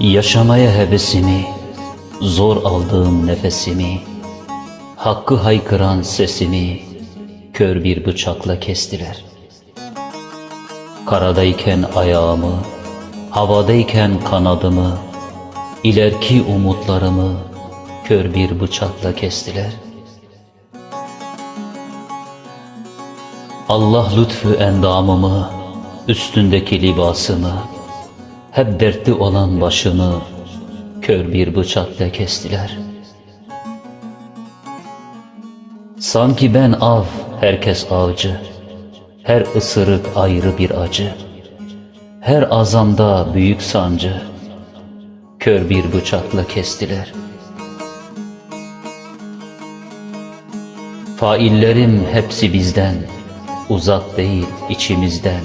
Yaşamaya hevesimi, zor aldığım nefesimi, hakkı haykıran sesimi kör bir bıçakla kestiler. Karadayken ayağımı, havadayken kanadımı, ileriki umutlarımı kör bir bıçakla kestiler. Allah lütfü endamımı, üstündeki libasımı, hep dertli olan başımı kör bir bıçakla kestiler. Sanki ben av, herkes avcı, her ısırık ayrı bir acı, her azamda büyük sancı, kör bir bıçakla kestiler. Faillerim hepsi bizden, uzak değil içimizden,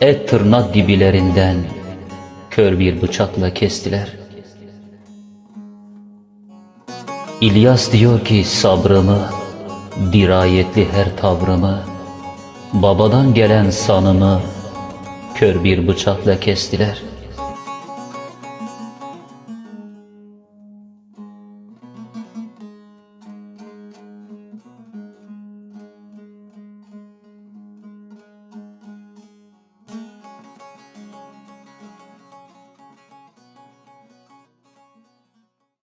et tırnak gibilerinden, kör bir bıçakla kestiler. İlyas diyor ki sabrımı, dirayetli her tavrımı, babadan gelen sanımı, kör bir bıçakla kestiler.''